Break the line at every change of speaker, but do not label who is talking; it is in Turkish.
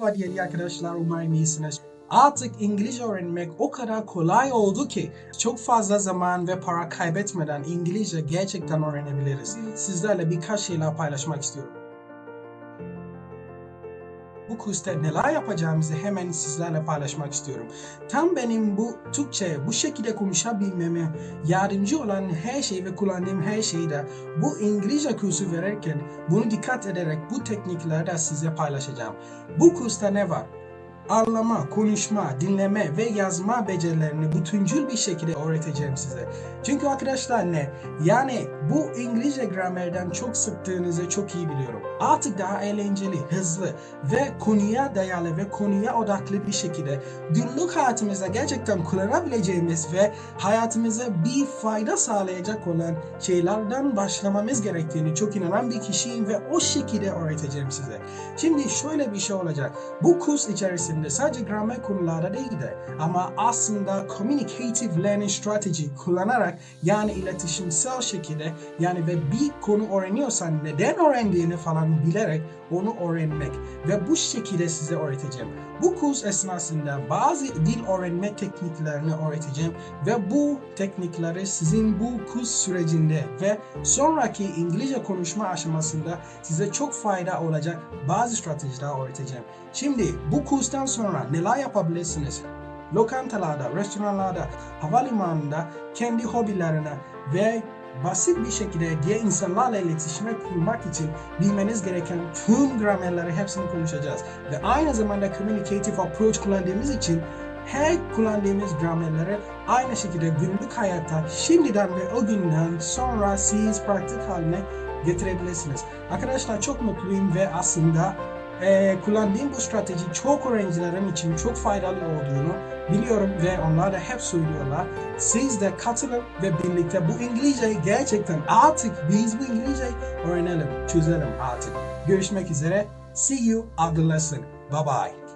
Merhaba değerli arkadaşlar, umarım iyisiniz. Artık İngilizce öğrenmek o kadar kolay oldu ki çok fazla zaman ve para kaybetmeden İngilizce gerçekten öğrenebiliriz. Sizlerle birkaç şeyler paylaşmak istiyorum. Bu kursta neler yapacağımızı hemen sizlerle paylaşmak istiyorum. Tam benim bu Türkçe bu şekilde konuşabilmeme yardımcı olan her şey ve kullandığım her şeyi de bu İngilizce kursu verirken bunu dikkat ederek bu teknikleri de size paylaşacağım. Bu kursta ne var? Anlama, konuşma, dinleme ve yazma becerilerini bütüncül bir şekilde öğreteceğim size. Çünkü arkadaşlar ne? Yani bu İngilizce gramerden çok sıktığınızı çok iyi biliyorum. Artık daha eğlenceli, hızlı ve konuya dayalı ve konuya odaklı bir şekilde günlük hayatımızda gerçekten kullanabileceğimiz ve hayatımıza bir fayda sağlayacak olan şeylerden başlamamız gerektiğini çok inanan bir kişiyim ve o şekilde öğreteceğim size. Şimdi şöyle bir şey olacak. Bu kurs içerisinde sadece gramer konularda değil de ama aslında communicative learning strategy kullanarak yani iletişimsel şekilde yani ve bir konu öğreniyorsan neden öğrendiğini falan bilerek onu öğrenmek ve bu şekilde size öğreteceğim. Bu kurs esnasında bazı dil öğrenme tekniklerini öğreteceğim ve bu teknikleri sizin bu kurs sürecinde ve sonraki İngilizce konuşma aşamasında size çok fayda olacak bazı stratejiler öğreteceğim. Şimdi bu kurstan sonra neler yapabilirsiniz? Lokantalarda, restoranlarda, havalimanında kendi hobilerine ve basit bir şekilde diğer insanlarla iletişime kurmak için bilmeniz gereken tüm gramerleri hepsini konuşacağız. Ve aynı zamanda communicative approach kullandığımız için her kullandığımız gramerleri aynı şekilde günlük hayatta şimdiden ve o günden sonra siz pratik haline getirebilirsiniz. Arkadaşlar çok mutluyum ve aslında eee, kullandığım bu strateji çok öğrencilerim için çok faydalı olduğunu biliyorum ve onlar da hep söylüyorlar. Siz de katılın ve birlikte bu İngilizceyi gerçekten artık biz bu İngilizceyi öğrenelim, çözelim artık. Görüşmek üzere. See you at the lesson. Bye bye.